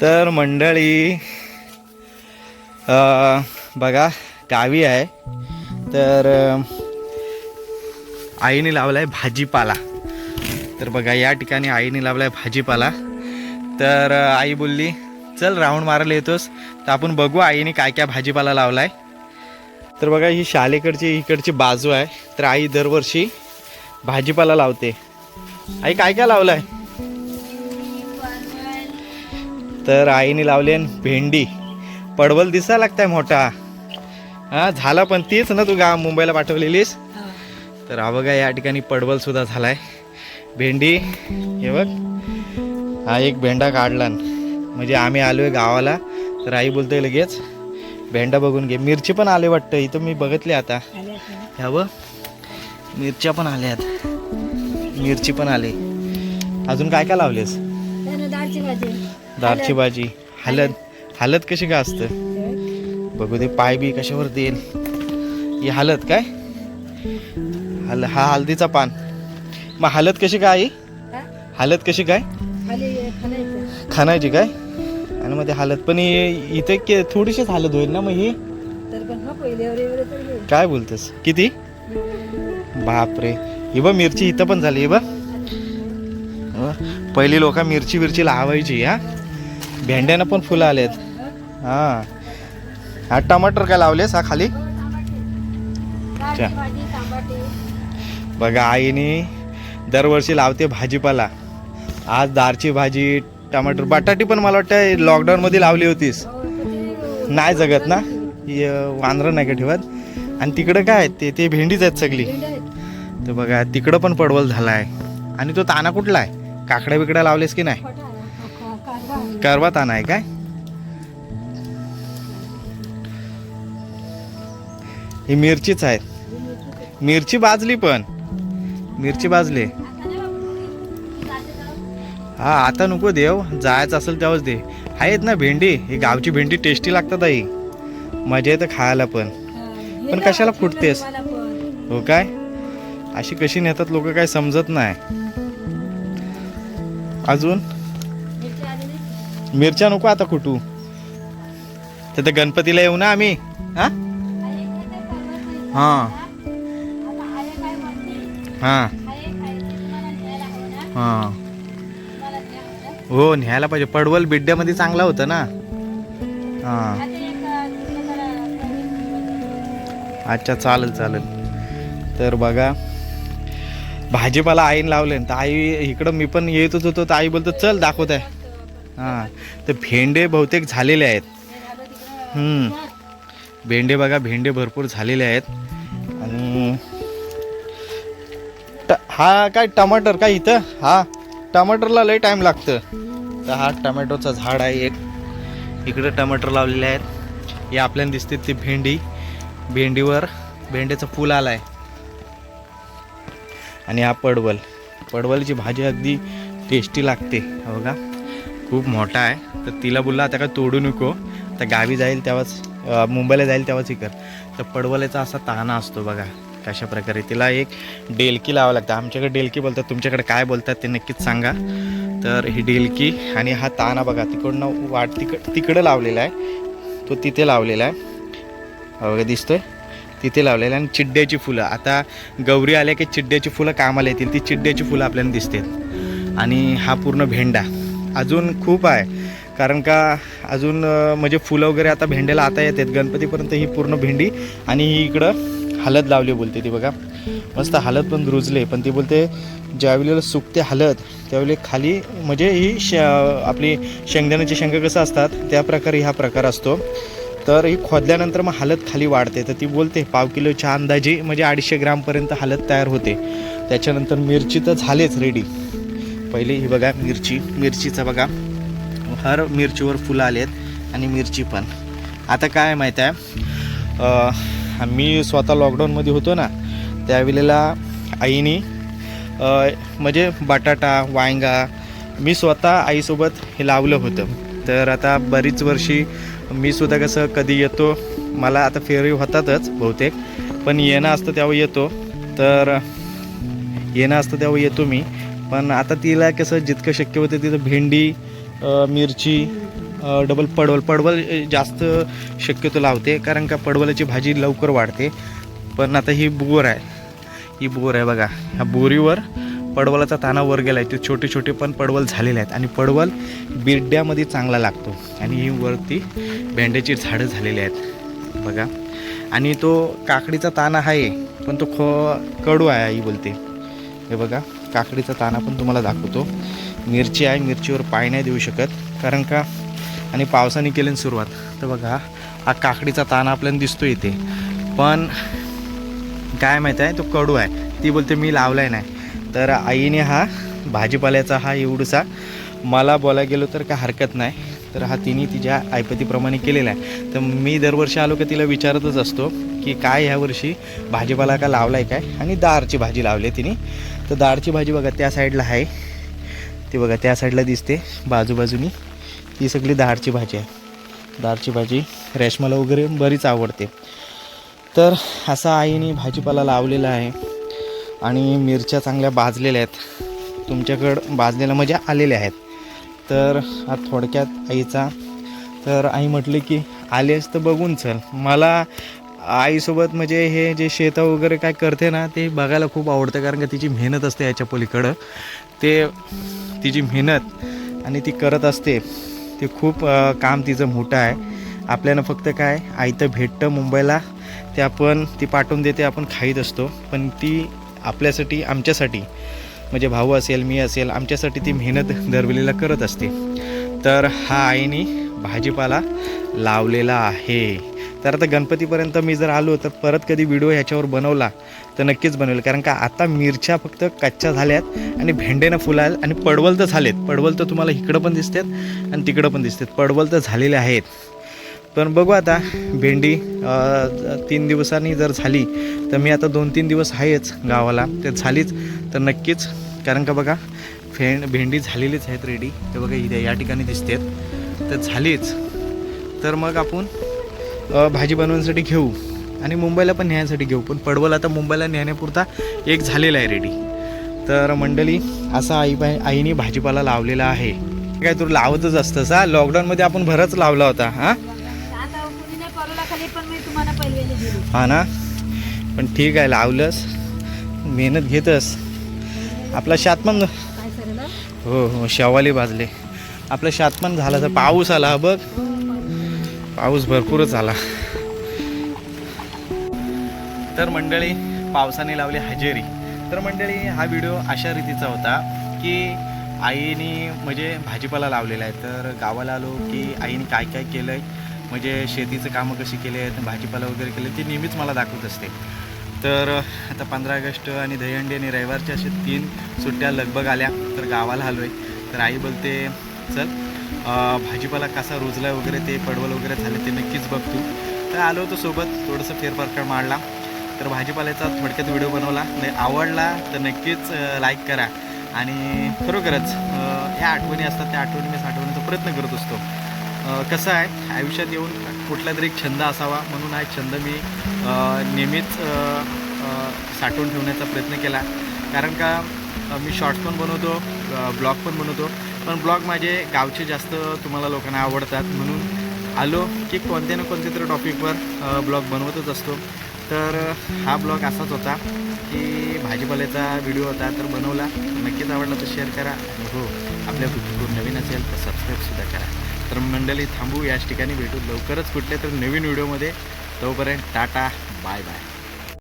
तर मंडळी बघा गावी आहे. तर आईने आईने लावलाय भाजीपाला. तर बघा या ठिकाणी आईने लावलाय भाजीपाला. तर आई बोलली चल राऊंड मारायला येतोस. तर आपण बघू आईने काय काय भाजीपाला लावलाय. तर बघा ही शालेकडची इकडची बाजू आहे. तर आई दरवर्षी भाजीपाला लावते. आई काय काय लावलंय? तर आईने लावले भेंडी. पडवल दिसायला लागताय मोठा. हा झाला पण तीच ना तू गा मुंबईला पाठवलेलीस? तर हा बघा या ठिकाणी पडवल सुद्धा झालाय. भेंडी हे बघ हा एक भेंडा काढला म्हणजे आम्ही आलोय गावाला तर आई बोलतोय लगेच भेंडा बघून घे. मिरची पण आले वाटतं इथं मी बघितली आता. ह्या बघ मिरच्या पण आल्यात. मिरची पण आले. अजून काय काय लावलेस? दालची भाजी. दारची भाजी हलद. हलद. कशी काय असतं बघू दे पाय बी कशावर देईल ही हलद काय? हल हा हल्दीचा पान. मग हलद कशी काय आई हलद कशी काय खाण्याचं. काय? आणि मग ते हलद. पण इथे के थोडीशीच हलद होईल ना मग ही. काय बोलतेस? किती? बापरे. ही बघ मिरची इथं पण झाली ही हो. पहिली लोक मिरची मिरची लावायची हा. भेंड्यानं पण फुलं आलेत. हा. हा टमाटर काय लावलेस हा खाली? बघा आईने दरवर्षी लावते भाजीपाला. आज दारची भाजी टमाटर बटाटी पण मला वाटतं लॉकडाऊन मध्ये लावली होतीस. हो, नाही जगत ना? वांद्रं नाही का ठेवत? आणि तिकडं काय? ते ते भेंडीच आहेत सगळी. तर बघा तिकडं पण पडवल झाला आहे आणि तो ताना कुठला आहे? काकड्या बिकड्या लावलेस की नाही? कारवा करवा ताना आहे काय? ही मिरचीच आहे मिरची भाजली पण. मिरची भाजली. हा आता नको देव. जायचं असेल तेव्हाच दे. आहेत ना भेंडी? ही गावची भेंडी टेस्टी लागतात आई. मजा येतं खायला पण. पण कशाला फुटतेस? हो काय? अशी कशी नेतात लोक काय समजत नाही. अजून? मिरच्या नको आता कुठू. तर गणपतीला येऊ ना आम्ही. हा? हा. हा. हा. हो न्यायला पाहिजे. पडवल बिड्ड्यामध्ये चांगला होता ना. हा. अच्छा चालेल चालेल. तर बघा. भाजीपाला आईन लावले तर आई इकडं मी पण येतच होतो. तर आई बोलतो चल दाखवत आहे हां. तर भेंडे बहुतेक झालेले आहेत. भेंडे बघा भेंडे भरपूर झालेले आहेत. आणि ट हा काय टमाटर काय इथं? हा. टमाटरला लय टाईम लागतं. तर हा टमॅटोचं झाड आहे एक. इकडे टमाटर लावलेले आहेत. हे आपल्याला दिसते ती भेंडी. भेंडीवर भेंडीचं फूल आलाय. आणि हा पडवल. पडवलची भाजी अगदी टेस्टी लागते. हो का? खूप मोठा आहे. तर तिला बोलला आता काय तोडू नको. तर गावी जाईल तेव्हाच मुंबईला जाईल तेव्हाच ही कर. तर पडवल्याचा असा ताना असतो बघा कशा प्रकारे. तिला एक डेलकी लावावं लागतं. आमच्याकडे डेलकी बोलतात तुमच्याकडे काय बोलतात ते नक्कीच सांगा. तर ही डेलकी आणि हा ताना बघा तिकडनं वाट तिकड तिकडं लावलेला आहे. तो तिथे लावलेला आहे. बघा दिसतोय? तिथे लावलेला आहे आणि चिड्ड्याची फुलं. आता गौरी आल्या की चिड्ड्याची फुलं कामाला येतील. ती चिड्ड्याची फुलं आपल्याला दिसतात आणि हा पूर्ण भेंडा. अजून खूप आहे. कारण का अजून म्हणजे फुलं वगैरे आता भेंड्याला आता येतात. गणपतीपर्यंत ही पूर्ण भेंडी आणि ही इकडं हलत लावली बोलते ती बघा. मस्त हलत पण रुजले. पण ती बोलते ज्यावेळेला सुकते हलत त्यावेळी खाली म्हणजे ही श आपली शेंगदाण्याची शेंगा कसं असतात त्या प्रकारे हा प्रकार असतो. तर ही खोदल्यानंतर मग हलत खाली वाढते. तर ती बोलते पाव किलोच्या अंदाजे म्हणजे अडीचशे ग्रामपर्यंत हलत तयार होते. त्याच्यानंतर मिरची तर झालेच रेडी पहिले ही बघा मिरची. मिरचीचा बघा. हर मिरचीवर फुलं आलेत आणि मिरची पण. आता काय माहीत आहे? मी स्वतः लॉकडाऊनमध्ये होतो ना त्यावेळेला आईनी म्हणजे बटाटा वांगा मी स्वतः आईसोबत हे लावलं होतं. तर आता बरीच वर्षी मी सुद्धा कसं कधी येतो मला आता फेरी होतातच बहुतेक पण येणं असतं तेव्हा येतो. तर येणं असतं तेव्हा येतो मी. पण आता तिला कसं जितकं शक्य होतं तिथं भेंडी मिरची डबल पडवल पडवल जास्त शक्यतो लावते कारण का पडवलाची भाजी लवकर वाढते. पण आता ही बोर आहे. ही बोर आहे बघा. ह्या बोरीवर पडवलाचा ताना वर गेला आहे ते छोटे छोटे पण पडवल झालेले आहेत आणि पडवल बिरड्यामध्ये चांगला लागतो. आणि ही वरती भेंड्याची झाडं झालेली आहेत. बघा. आणि तो काकडीचा ताना आहे पण तो खो कडू आहे आई बोलते. हे बघा. काकडीचा ताना पण तुम्हाला दाखवतो. मिरची आहे मिरचीवर पाय नाही देऊ शकत. कारण का? आणि पावसाने केली सुरुवात. तर बघा हा काकडीचा ताना आपल्याला दिसतो इथे. पण काय माहीत आहे तो कडू आहे. ती बोलते मी लावलाय नाही. तर आईने हा भाजीपाल्याचा हा एवढसा मला बोलायला गेलो तर काय हरकत नाही. तर हा तिने तिच्या ऐपतीप्रमाणे केलेला आहे. तर मी दरवर्षी आलो का तिला विचारतच असतो की काय ह्या वर्षी भाजीपाला का लावला आहे काय? आणि दारची भाजी लावली आहे तिने. तर दाळची भाजी बघा त्या साईडला आहे. ती बघा त्या साईडला दिसते बाजूबाजूनी. ती सगळी दाळची भाजी आहे. दाळची भाजी रेशमाला वगैरे बरीच आवडते. तर असा आईने भाजीपाला लावलेला आहे आणि मिरच्या चांगल्या भाजलेल्या आहेत. तुमच्याकडं भाजलेल्या म्हणजे आलेल्या आहेत. तर हा थोडक्यात आईचा तर आई म्हटले की आलेस तर बघून चल. मला आईसोबत म्हणजे हे जे शेतं वगैरे काय करते ना ते बघायला खूप आवडतं कारण का तिची मेहनत असते याच्या पलीकडं. ते तिची मेहनत आणि ती करत असते ते खूप काम तिचं मोठं आहे. आपल्याला फक्त काय आई तर भेटतं मुंबईला ते आपण ती पाठवून देते आपण खाईत असतो. पण ती आपल्यासाठी आमच्यासाठी म्हणजे भाऊ असेल मी असेल आमच्यासाठी ती मेहनत दरवेळेला करत असते. तर हा आईने भाजीपाला लावलेला आहे. तर आता गणपतीपर्यंत मी जर आलो तर परत कधी व्हिडिओ ह्याच्यावर बनवला तर नक्कीच बनवेल. कारण का आता मिरच्या फक्त कच्च्या झाल्यात आणि भेंडेनं फुलाल आणि पडवल तर झालेत. पडवल तर तुम्हाला इकडं पण दिसतात आणि तिकडं पण दिसतात. पडवल तर झालेले आहेत. पण बघू आता भेंडी तीन दिवसांनी जर झाली तर मी आता दोन तीन दिवस आहेच गावाला. ते झालीच. तर नक्कीच कारण का बघा फेंड भेंडी झालेलीच आहेत रेडी ते बघा इथे या ठिकाणी दिसतात. तर झालीच. तर मग आपण भाजी बनवण्यासाठी घेऊ आणि मुंबईला पण नेण्यासाठी घेऊ. पण पडवल आता मुंबईला नेण्यापुरता एक झालेला आहे रेडी तर मंडळी असा आई आईने भाजीपाला लावलेला आहे. काय तू लावतच असतंस हा? लॉकडाऊनमध्ये आपण भरच लावला होता हां? हा ना? पण ठीक आहे लावलंस. मेहनत घेतस. आपला शातमन हो हो शेवाली भाजले. आपलं शातमन झाला तर पाऊस आला बघ. पाऊस भरपूरच आला तर मंडळी पावसाने लावली हजेरी. तर मंडळी हा व्हिडिओ अशा रीतीचा होता की आईने म्हणजे भाजीपाला लावलेला आहे. तर गावाला आलो की आईने काय काय केलं आहे म्हणजे शेतीचं कामं कशी केली आहेत भाजीपाला वगैरे केले ती नेहमीच मला दाखवत असते. तर आता पंधरा ऑगस्ट आणि दहीहंडी आणि रविवारच्या असे तीन सुट्ट्या लगभग आल्या. तर गावाला आलो आहे तर आई बोलते चल भाजीपाला कसा रुजला वगैरे ते पडवल वगैरे झाले ते नक्कीच बघतो. तर आलो होतो सोबत थोडंसं फेरफारकर मारला. तर भाजीपाल्याचा थोडक्यात व्हिडिओ बनवला. नाही आवडला तर नक्कीच लाईक करा. आणि खरोखरच ह्या आठवणी असतात त्या आठवणी मी साठवण्याचा प्रयत्न करत असतो. कसं आहे आयुष्यात येऊन कुठला तरी एक छंद असावा म्हणून हा एक छंद मी नेहमीच साठवून ठेवण्याचा प्रयत्न केला. कारण का मी शॉर्ट्स पण बनवतो ब्लॉग पण बनवतो. पण ब्लॉग माझे गावचे जास्त तुम्हाला लोकांना आवडतात म्हणून आलो की कोणत्या ना कोणत्या तरी टॉपिकवर ब्लॉग बनवतच असतो. तर हा ब्लॉग असाच होता की भाजीपाल्याचा व्हिडिओ होता तर बनवला. नक्कीच आवडला तर शेअर करा. आणि हो आपल्या कुठे नवीन असेल तर सबस्क्राईबसुद्धा करा. तर मंडळी थांबू याच ठिकाणी भेटू. लवकरच कुठल्या तर नवीन व्हिडिओमध्ये. तोपर्यंत टाटा बाय बाय